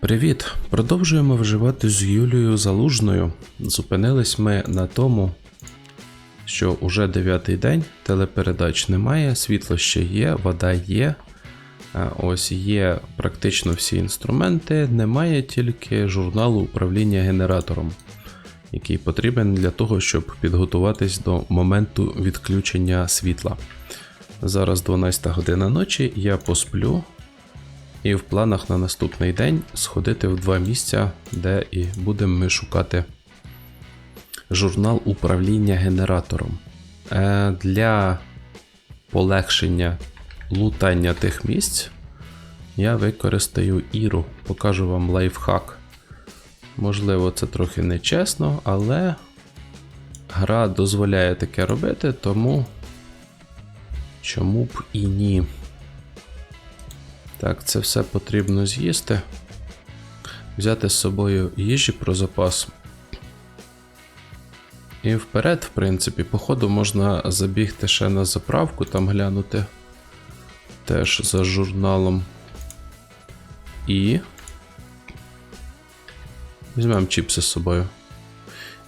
Привіт! Продовжуємо вживати з Юлією Залужною. Зупинились ми на тому, що уже дев'ятий день, телепередач немає, світло ще є, вода є. Ось є практично всі інструменти, немає тільки журналу управління генератором, який потрібен для того, щоб підготуватись до моменту відключення світла. Зараз 12 година ночі, я посплю, і в планах на наступний день сходити в два місця, де і будемо ми шукати журнал управління генератором. Е, Для полегшення лутання тих місць я використаю Іру. Покажу вам лайфхак. Можливо, це трохи нечесно, але гра дозволяє таке робити, тому чому б і ні. Так, це все потрібно з'їсти. Взяти з собою їжі про запас. І вперед, в принципі, походу можна забігти ще на заправку, там глянути теж за журналом. І. Візьмемо чіпси з собою.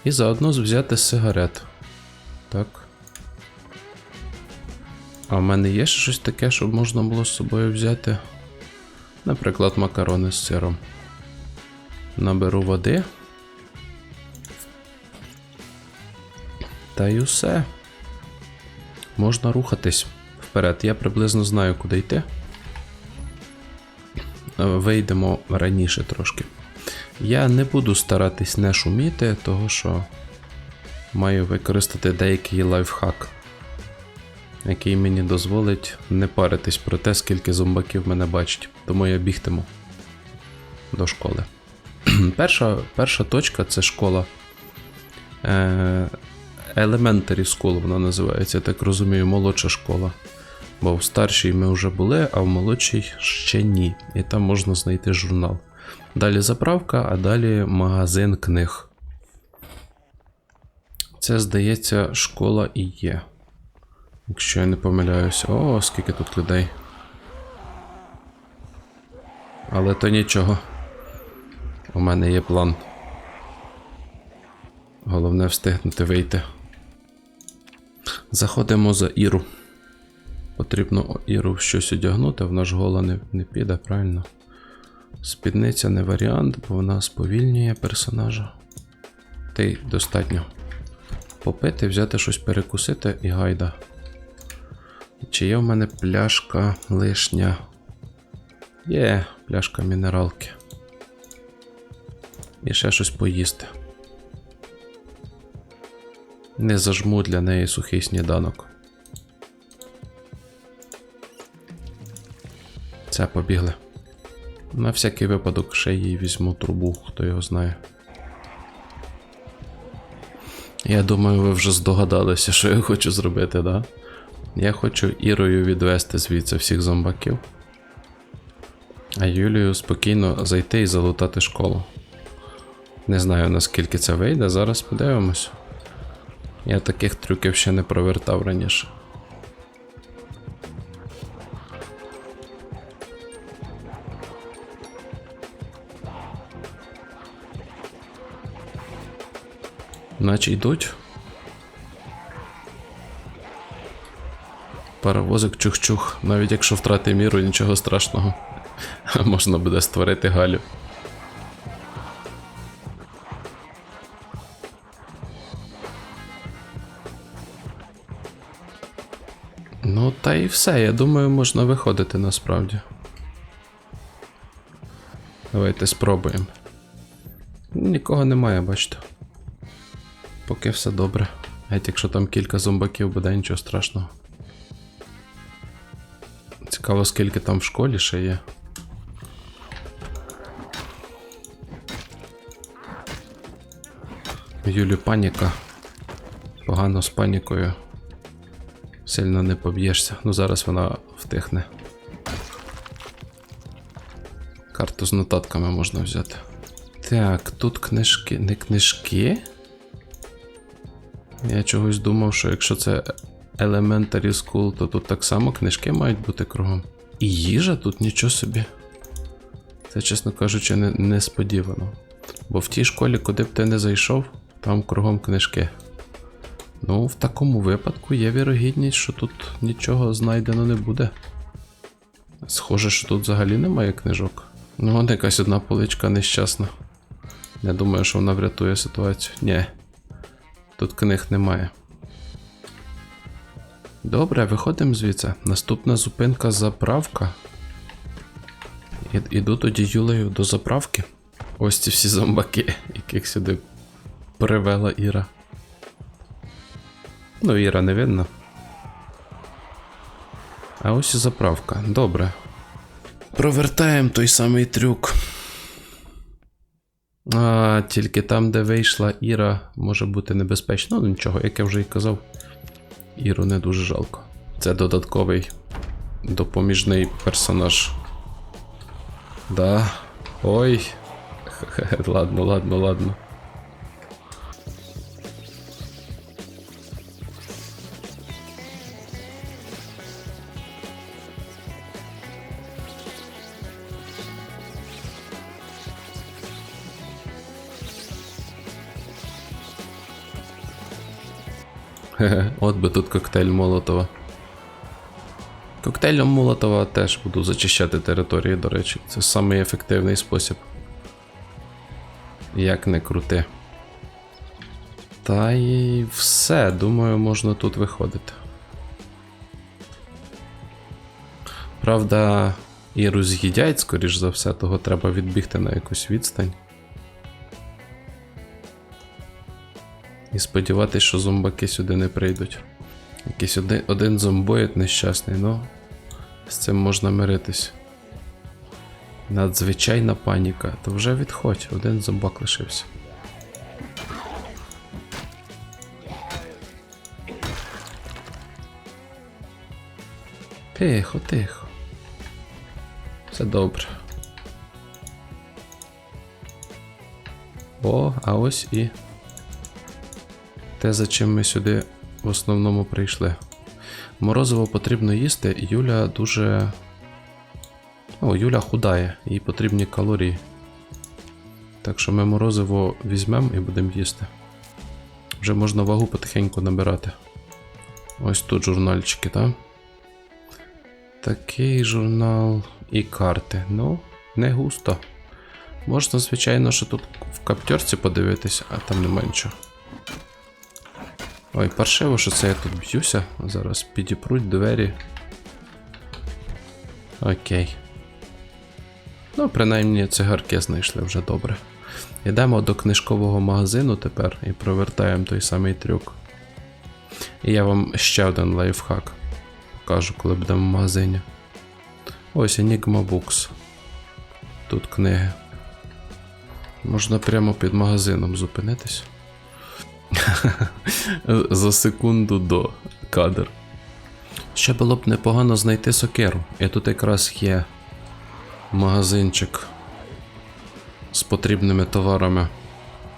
І заодно взяти сигарет. Так. А в мене є щось таке, щоб можна було з собою взяти. Наприклад, макарони з сиром. Наберу води. Та й усе. Можна рухатись вперед. Я приблизно знаю, куди йти. Е, Вийдемо раніше трошки. Я не буду старатись не шуміти, того що маю використати деякий лайфхак який мені дозволить не паритись про те, скільки зомбаків мене бачить. Тому я бігтиму до школи. перша, перша точка це школа. Е, Elementary School вона називається, я так розумію, молодша школа. Бо в старшій ми вже були, а в молодшій ще ні. І там можна знайти журнал. Далі заправка, а далі магазин книг. Це, здається, школа і є. Якщо я не помиляюсь. О, скільки тут людей. Але то нічого. У мене є план. Головне встигнути вийти. Заходимо за Іру. Потрібно Іру щось одягнути, вона ж гола не, не піде, правильно? Спідниця не варіант, бо вона сповільнює персонажа. Й достатньо. Попити, взяти щось перекусити і гайда. Чи є в мене пляшка лишня? Є, пляшка мінералки. І ще щось поїсти. Не зажму для неї сухий сніданок. Це побігли. На всякий випадок ще їй візьму трубу, хто його знає. Я думаю, ви вже здогадалися, що я хочу зробити, да? Я хочу Ірою відвести звідси всіх зомбаків. А Юлію спокійно зайти і залутати школу. Не знаю наскільки це вийде, зараз подивимось. Я таких трюків ще не провертав раніше. Наче йдуть. Паровозик чух-чух, навіть якщо втрати міру, нічого страшного. Можна буде створити Галю. Ну, та і все, я думаю, можна виходити насправді. Давайте спробуємо. Нікого немає, бачите. Поки все добре. Геть якщо там кілька зомбаків буде, нічого страшного. Цікаво, скільки там в школі ще є. Юлі паніка. Погано з панікою. Сильно не поб'єшся. Ну зараз вона втихне. Карту з нотатками можна взяти. Так, тут книжки. Не книжки? Я чогось думав, що якщо це Elementary School, то тут так само книжки мають бути кругом. І їжа тут нічого собі. Це, чесно кажучи, не, несподівано. Бо в тій школі, куди б ти не зайшов, там кругом книжки. Ну, в такому випадку є вірогідність, що тут нічого знайдено не буде. Схоже, що тут взагалі немає книжок. Ну, вон якась одна поличка нещасна. Не думаю, що вона врятує ситуацію. Ні. Тут книг немає. Добре, виходимо звідси. Наступна зупинка заправка. Іду тоді Юлею до заправки. Ось ці всі зомбаки, яких сюди привела Іра. Ну, Іра не видно. А ось і заправка. Добре. Провертаємо той самий трюк. А, тільки там, де вийшла Іра, може бути небезпечно. Ну нічого, як я вже і казав. Іру не дуже жалко. Це додатковий допоміжний персонаж. Да. Ой. Ладно, ладно, ладно. Хе-хе, От би тут коктейль Молотова. Коктейлем Молотова теж буду зачищати території, до речі. Це самий ефективний спосіб. Як не крути. Та й все, думаю, можна тут виходити. Правда, Іру з'їдять, скоріш за все, того треба відбігти на якусь відстань. І сподіватися, що зомбаки сюди не прийдуть. Якийсь один, один зомбоїд нещасний, ну з цим можна миритись. Надзвичайна паніка. То вже відходь, один зомбак лишився. Тихо, тихо. Все добре. О, а ось і те, за чим ми сюди в основному прийшли. Морозиво потрібно їсти, Юля дуже. О, Юля худає, їй потрібні калорії. Так що ми морозиво візьмемо і будемо їсти. Вже можна вагу потихеньку набирати. Ось тут журнальчики, так? Такий журнал і карти. Ну, не густо. Можна, звичайно, що тут в каптерці подивитися, а там нема нічого. Ой, паршиво, що це я тут б'юся. Зараз підіпруть двері. Окей. Ну, принаймні цигарки знайшли вже добре. Йдемо до книжкового магазину тепер і провертаємо той самий трюк. І я вам ще один лайфхак покажу, коли будемо в магазині. Ось Enigma Books. Тут книги. Можна прямо під магазином зупинитись. За секунду до кадр. Ще було б непогано знайти сокеру. І тут якраз є магазинчик з потрібними товарами.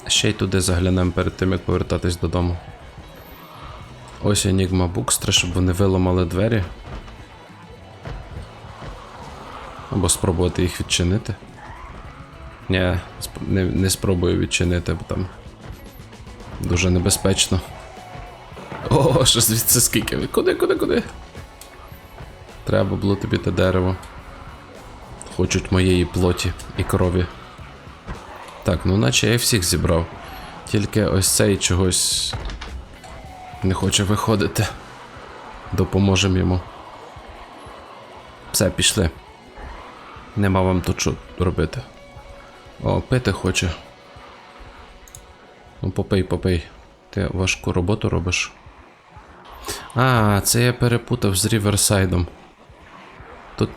Ще й туди заглянемо перед тим, як повертатись додому. Ось Enigma Books, щоб вони виламали двері. Або спробувати їх відчинити. Ні, не, не спробую відчинити, бо там дуже небезпечно. О, що звідси скільки? Куди, куди, куди? Треба було тобі те дерево. Хочуть моєї плоті і крові. Так, ну наче я всіх зібрав. Тільки ось цей чогось не хоче виходити. Допоможемо йому. Все, пішли. Нема вам тут що робити. О, пити хоче. Ну, попий, попий. Ти важку роботу робиш. А, це я перепутав з Ріверсайдом. Тут.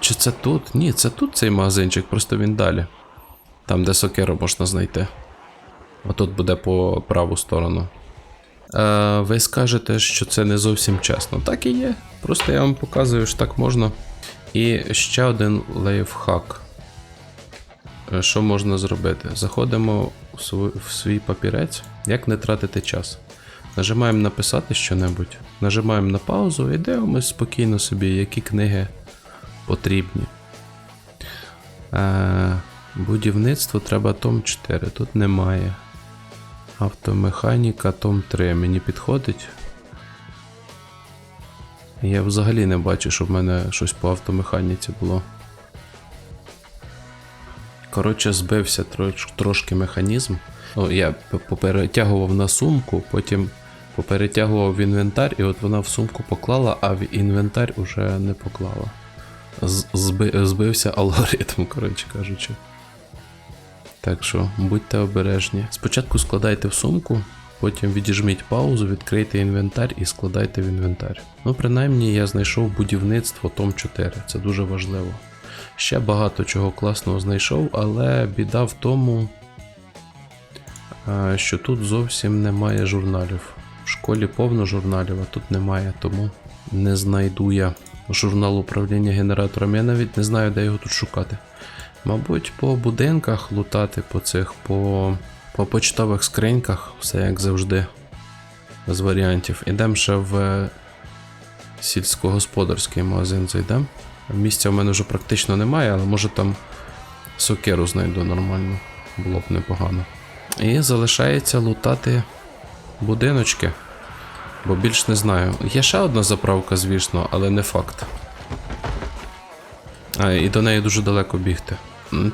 Чи це тут? Ні, це тут цей магазинчик, просто він далі. Там, де сокеру можна знайти. Отут буде по праву сторону. Е, ви скажете, що це не зовсім чесно. Так і є. Просто я вам показую, що так можна. І ще один лайфхак. Е, Що можна зробити? Заходимо в свій, папірець, як не тратити час. Нажимаємо написати щонебудь, нажимаємо на паузу і дивимося спокійно собі, які книги потрібні. Е, будівництво треба Том 4. Тут немає. Автомеханіка Том 3. Мені підходить. Я взагалі не бачу, щоб в мене щось по автомеханіці було. Коротше, збився трош, трошки механізм. Ну, я поперетягував на сумку, потім поперетягував в інвентар, і от вона в сумку поклала, а в інвентар уже не поклала. З- зби- збився алгоритм, коротше кажучи. Так що будьте обережні. Спочатку складайте в сумку, потім відіжміть паузу, відкрийте інвентар і складайте в інвентар. Ну, принаймні, я знайшов будівництво Том 4, це дуже важливо. Ще багато чого класного знайшов, але біда в тому, е, що тут зовсім немає журналів. В школі повно журналів, а тут немає, тому не знайду я журнал управління генератором. Я навіть не знаю, де його тут шукати. Мабуть, по будинках лутати по цих, по, по почтових скриньках, все як завжди. З варіантів. Ідемо ще в е, сільськогосподарський магазин зайдемо. Місця в мене вже практично немає, але може там сокеру знайду нормально. Було б непогано. І залишається лутати будиночки. Бо більш не знаю. Є ще одна заправка, звісно, але не факт. А, і до неї дуже далеко бігти.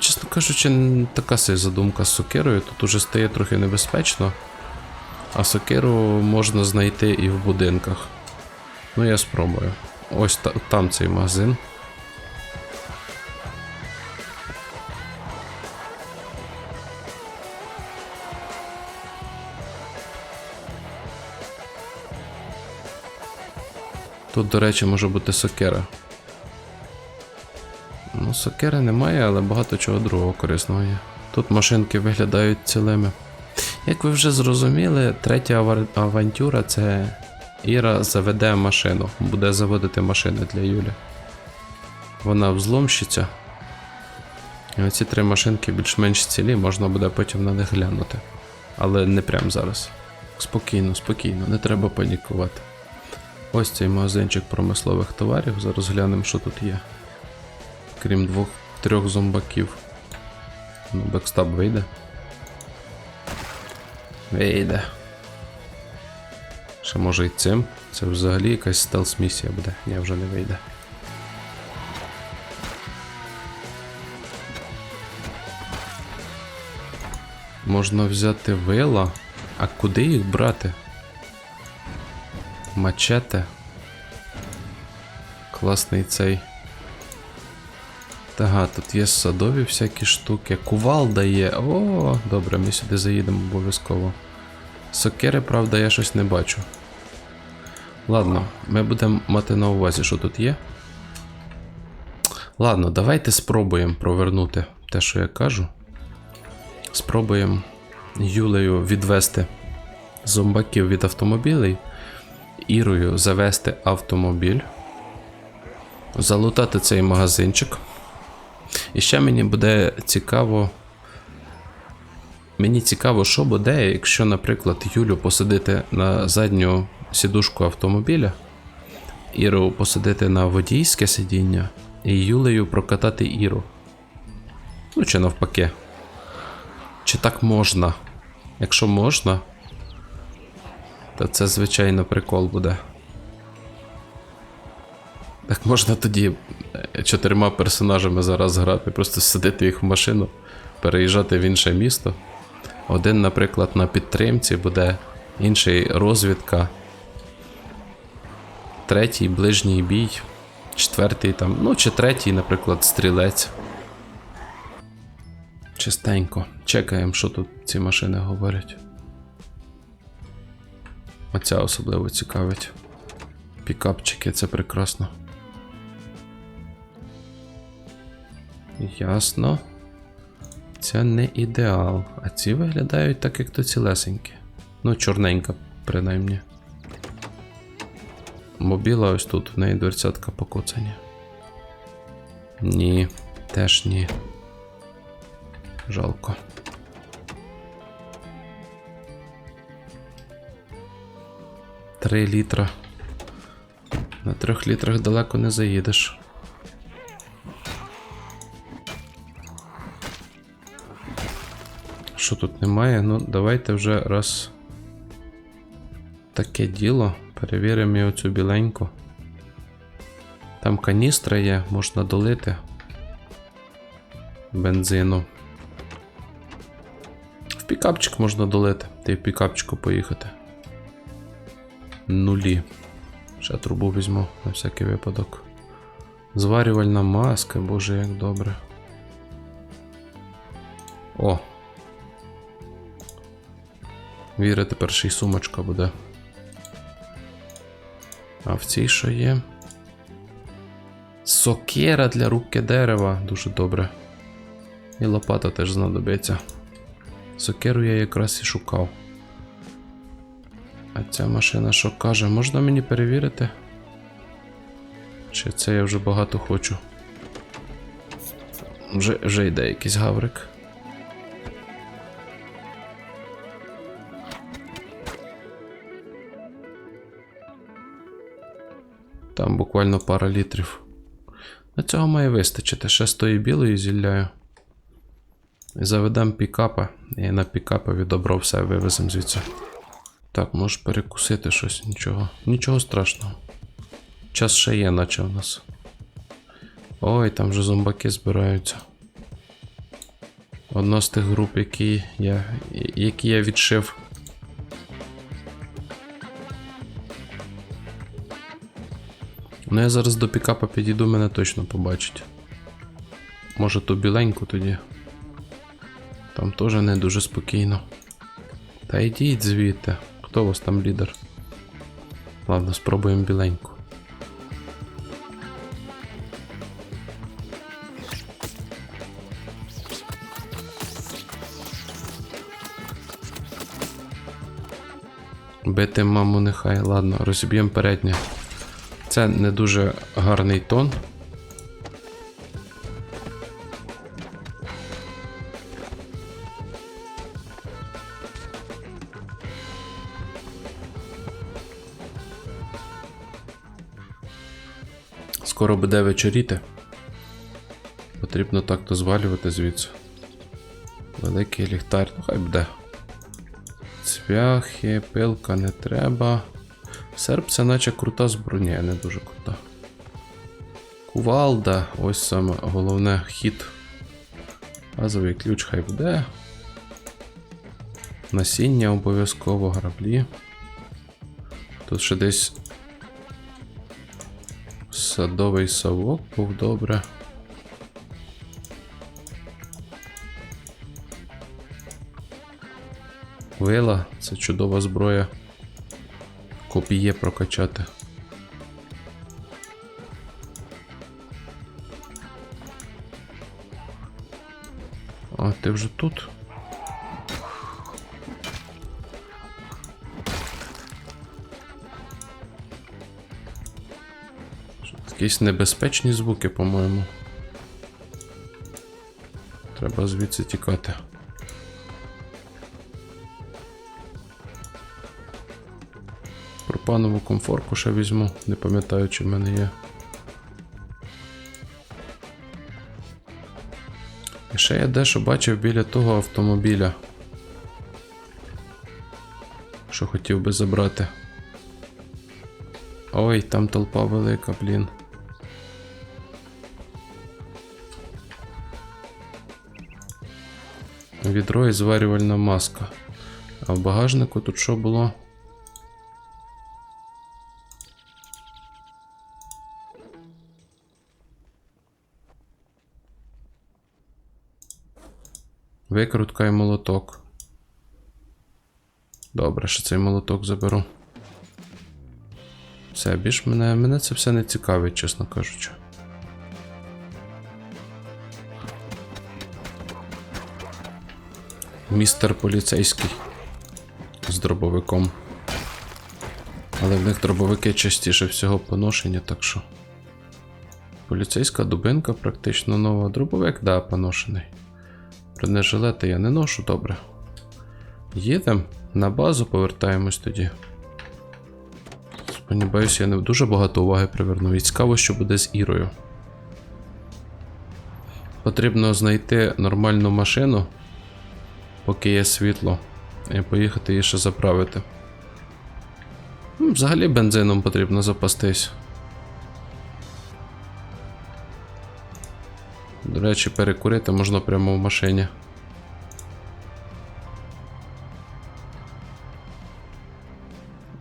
Чесно кажучи, така собі задумка з сокирою. Тут уже стає трохи небезпечно. А сокиру можна знайти і в будинках. Ну, я спробую. Ось та- там цей магазин. Тут, до речі, може бути сокира. Ну, сокири немає, але багато чого другого корисного є. Тут машинки виглядають цілими. Як ви вже зрозуміли, третя авантюра це Іра заведе машину, буде заводити машини для Юлі. Вона взломщиця. І оці три машинки більш-менш цілі, можна буде потім на них глянути. Але не прямо зараз. Спокійно, спокійно, не треба панікувати. Ось цей магазинчик промислових товарів. Зараз глянемо, що тут є. Крім двох трьох зомбаків. Ну, бекстап вийде. Вийде. Ще може і цим. Це взагалі якась стелс місія буде. Ні, вже не вийде. Можна взяти вила. А куди їх брати? Мачете. Класний цей. Ага, тут є садові всякі штуки. Кувалда є. О, добре, ми сюди заїдемо обов'язково. Сокири, правда, я щось не бачу. Ладно, ми будемо мати на увазі, що тут є. Ладно, давайте спробуємо провернути те, що я кажу. Спробуємо Юлею відвести зомбаків від автомобілей. Ірою завести автомобіль. Залутати цей магазинчик. І ще мені буде цікаво. Мені цікаво, що буде, якщо, наприклад, Юлю посадити на задню сідушку автомобіля, Іру посадити на водійське сидіння, і Юлею прокатати Іру. Ну, чи навпаки. Чи так можна? Якщо можна, то це, звичайно, прикол буде. Так можна тоді е, чотирма персонажами зараз грати, просто садити їх в машину, переїжджати в інше місто. Один, наприклад, на підтримці буде, інший розвідка, третій ближній бій, четвертий там, ну чи третій, наприклад, стрілець. Чистенько. Чекаємо, що тут ці машини говорять. Оця особливо цікавить. Пікапчики, це прекрасно. Ясно. Це не ідеал. А ці виглядають так, як то цілесенькі. Ну, чорненька, принаймні. Мобіла ось тут, в неї дверцятка покоцані. Ні, теж ні. Жалко. Три літра. На трьох літрах далеко не заїдеш. Що тут немає? Ну, давайте вже раз. Таке діло. Перевіримо і оцю біленьку. Там каністра є, можна долити бензину. В пікапчик можна долити, й в пікапчику поїхати. Нулі. Ще трубу візьму на всякий випадок. Зварювальна маска, боже, як добре. О. Віра, тепер ще й сумочка буде. А в цій що є? Сокира для рубки дерева. Дуже добре. І лопата теж знадобиться. Сокиру я якраз і шукав. А ця машина що каже? Можна мені перевірити? Чи це я вже багато хочу? Вже, вже йде якийсь гаврик. Там буквально пара літрів. На цього має вистачити. Ще з тої білої зілляю. Заведемо пікапа. І на пікапа добро все вивеземо звідси. Так, можеш перекусити щось, нічого. Нічого страшного. Час ще є, наче у нас. Ой, там вже зомбаки збираються. Одна з тих груп, які я, які я відшив. Ну я зараз до пікапа підійду, мене точно побачить. Може ту біленьку тоді. Там теж не дуже спокійно. Та йдіть звідти. Хто у вас там лідер? Ладно, спробуємо біленьку. Бити маму нехай, ладно, розіб'ємо переднє. Це не дуже гарний тон. Скоро буде вечоріти. Потрібно так-то звалювати звідси. Великий ліхтар, ну хай буде. Цвяхи, пилка не треба. Серп це наче крута зброя, Ні, не дуже крута. Кувалда, ось саме головне хід. Газовий ключ хай буде. Насіння обов'язково граблі. Тут ще десь садовий совок був добре. Вила це чудова зброя. Копіє прокачати. А ти вже тут? Якісь небезпечні звуки, по-моєму. Треба звідси тікати. Пропанову комфорку ще візьму, не пам'ятаю, чи в мене є. І ще я дещо бачив біля того автомобіля. Що хотів би забрати. Ой, там толпа велика, блін. Відро і зварювальна маска. А в багажнику тут що було? Викрутка і молоток. Добре, що цей молоток заберу. Все, більш мене, мене це все не цікавить, чесно кажучи. Містер поліцейський з дробовиком. Але в них дробовики частіше всього поношені, так що. Поліцейська дубинка практично нова. Дробовик, да, поношений. Бронежилети я не ношу, добре. Їдемо на базу, повертаємось тоді. Сподіваюся, я не дуже багато уваги приверну. І цікаво, що буде з Ірою. Потрібно знайти нормальну машину. Поки є світло, і поїхати її ще заправити. Ну, Взагалі бензином потрібно запастись. До речі, перекурити можна прямо в машині.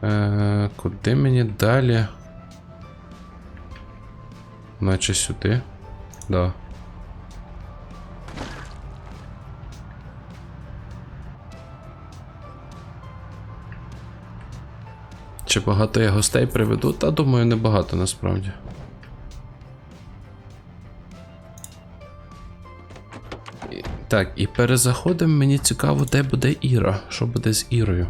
Е, куди мені далі? Наче сюди. Да. Чи багато я гостей приведу? Та думаю, не багато насправді. Так, і перезаходимо, мені цікаво, де буде Іра. Що буде з Ірою?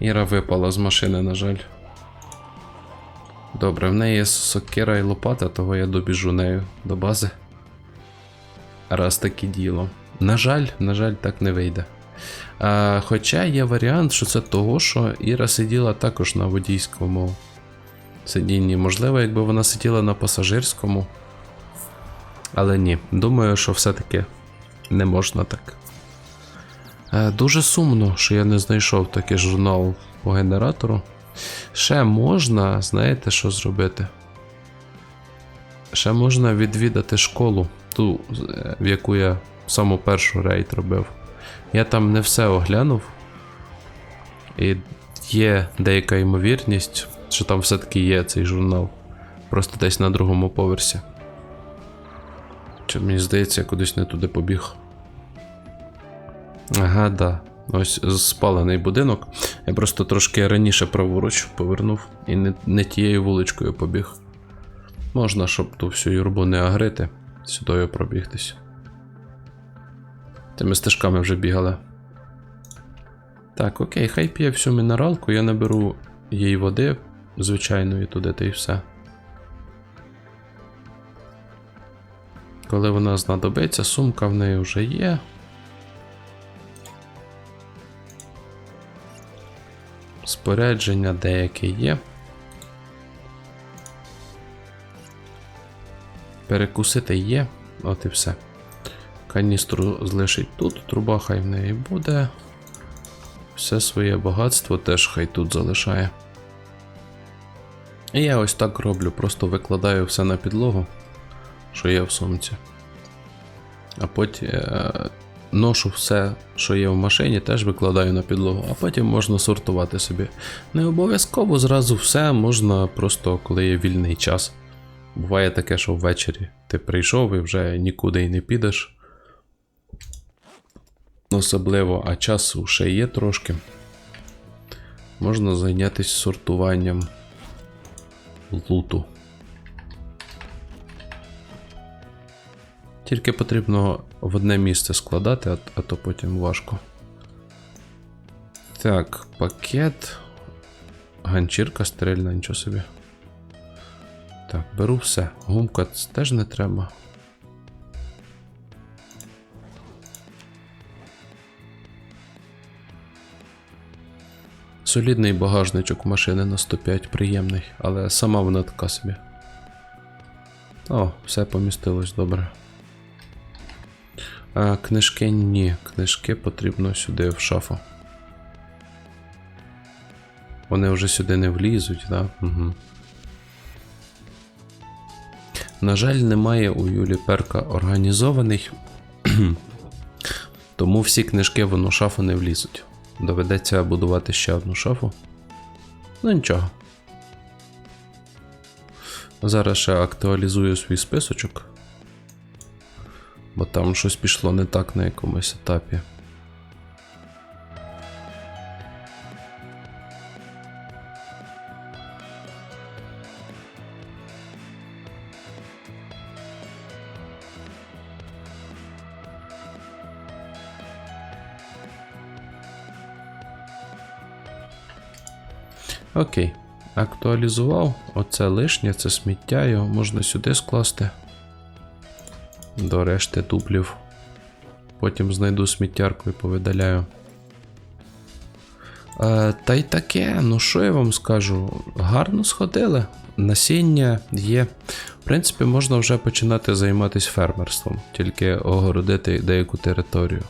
Іра випала з машини, на жаль. Добре, в неї є сокира і лопата, того я добіжу нею до бази. Раз таке діло. На жаль, на жаль, так не вийде. А, хоча є варіант, що це того, що Іра сиділа також на водійському сидінні. Можливо, якби вона сиділа на пасажирському. Але ні, думаю, що все-таки не можна так. Е, Дуже сумно, що я не знайшов такий журнал по генератору. Ще можна, знаєте, що зробити? Ще можна відвідати школу, ту, е, в яку я саму першу рейд робив. Я там не все оглянув. І є деяка ймовірність, що там все-таки є цей журнал. Просто десь на другому поверсі. Чи мені здається, я кудись не туди побіг. Ага, да. Ось спалений будинок. Я просто трошки раніше праворуч повернув і не, не тією вуличкою побіг. Можна, щоб ту всю юрбу не агрити, сюдою пробігтись. Тими стежками вже бігали. Так, окей, хай п'є всю мінералку, я наберу їй води звичайної туди та й все. Коли вона знадобиться, сумка в неї вже є. Спорядження деяке є. Перекусити є, от і все. Каністру залишить тут, труба хай в неї буде. Все своє багатство теж хай тут залишає. І я ось так роблю, просто викладаю все на підлогу, що є в сумці. А потім е, ношу все, що є в машині, теж викладаю на підлогу, а потім можна сортувати собі. Не обов'язково зразу все, можна просто коли є вільний час. Буває таке, що ввечері ти прийшов і вже нікуди й не підеш. Особливо, а часу ще є трошки. Можна зайнятися сортуванням луту. Тільки потрібно в одне місце складати, а, а то потім важко. Так, пакет. Ганчірка стерильна, нічого собі. Так, беру все. Гумка теж не треба. Солідний багажничок машини на 105 приємний, але сама вона така собі. О, все помістилось добре. А, книжки ні. Книжки потрібно сюди в шафу. Вони вже сюди не влізуть, так? Угу. На жаль, немає у Юлі Перка організований, тому всі книжки в шафу не влізуть. Доведеться будувати ще одну шафу. Ну нічого. Зараз ще актуалізую свій списочок. Бо там щось пішло не так на якомусь етапі. Окей. Актуалізував. Оце лишнє, це сміття, його можна сюди скласти. До решти дублів. Потім знайду сміттярку і повидаляю. Е, та й таке, ну що я вам скажу? Гарно сходили. Насіння є. В принципі, можна вже починати займатися фермерством, тільки огородити деяку територію.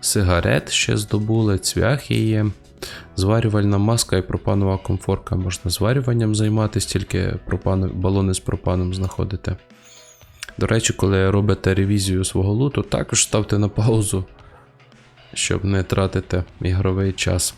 сигарет ще здобули, цвяхи є. Зварювальна маска і пропанова комфорка. Можна зварюванням займатися, тільки пропан... балони з пропаном знаходите. До речі, коли робите ревізію свого луту, також ставте на паузу, щоб не тратити ігровий час.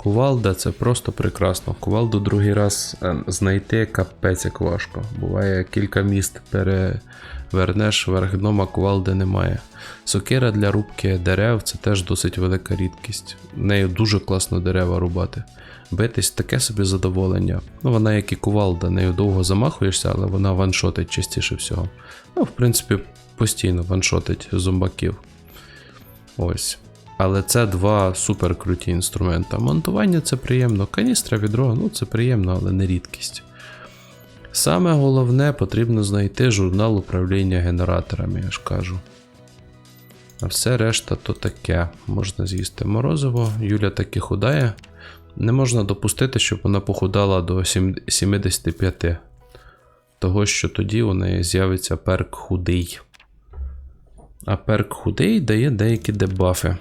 Кувалда це просто прекрасно. Кувалду другий раз е, знайти капець як важко. Буває кілька міст перевернеш, верх дном, а кувалди немає. Сокира для рубки дерев це теж досить велика рідкість. Нею дуже класно дерева рубати. Битись таке собі задоволення. Ну, вона як і кувалда, нею довго замахуєшся, але вона ваншотить частіше всього. Ну, в принципі, постійно ваншотить зомбаків. Ось. Але це два супер круті інструмента. Монтування це приємно. Каністра відро, ну це приємно, але не рідкість. Саме головне потрібно знайти журнал управління генераторами, я ж кажу. А все решта то таке. Можна з'їсти морозиво. Юля таки худає. Не можна допустити, щоб вона похудала до 75. Того, що тоді у неї з'явиться перк худий. А перк худий дає деякі дебафи.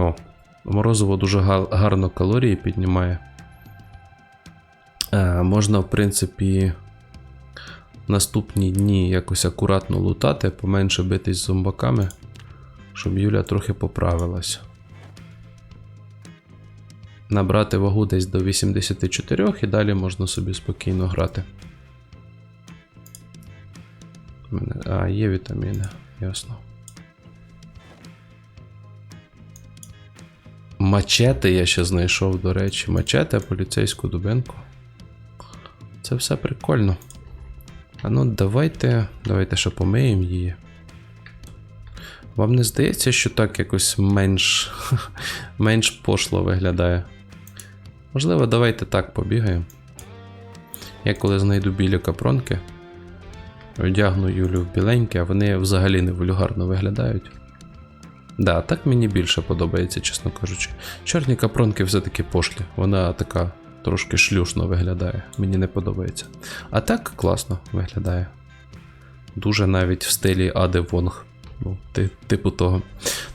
О, морозиво дуже гарно калорії піднімає. Е, можна, в принципі, наступні дні якось акуратно лутати, поменше битись з зомбаками, щоб Юля трохи поправилась. Набрати вагу десь до 84 і далі можна собі спокійно грати. А, є вітаміни, ясно. Мачете я ще знайшов, до речі. Мачете, поліцейську дубинку. Це все прикольно. А ну давайте. Давайте ще помиємо її. Вам не здається, що так якось менш. менш пошло виглядає? Можливо, давайте так побігаємо. Я коли знайду білі капронки, одягну Юлю в біленьке, а вони взагалі не вульгарно виглядають. Да, так мені більше подобається, чесно кажучи. Чорні капронки все-таки пошлі. Вона така трошки шлюшно виглядає. Мені не подобається. А так класно виглядає. Дуже навіть в стилі Ади Вонг. Ну, ти- типу того.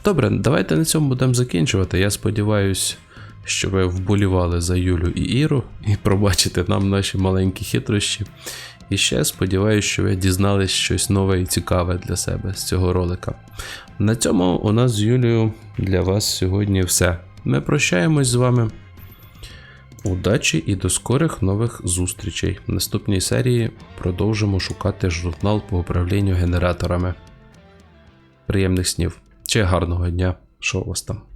Добре, давайте на цьому будемо закінчувати. Я сподіваюся, що ви вболівали за Юлю і Іру і пробачите нам наші маленькі хитрощі. І ще сподіваюся, що ви дізнались щось нове і цікаве для себе з цього ролика. На цьому у нас з Юлією для вас сьогодні все. Ми прощаємось з вами. Удачі і до скорих нових зустрічей. В наступній серії продовжимо шукати журнал по управлінню генераторами. Приємних снів чи гарного дня, що у вас там.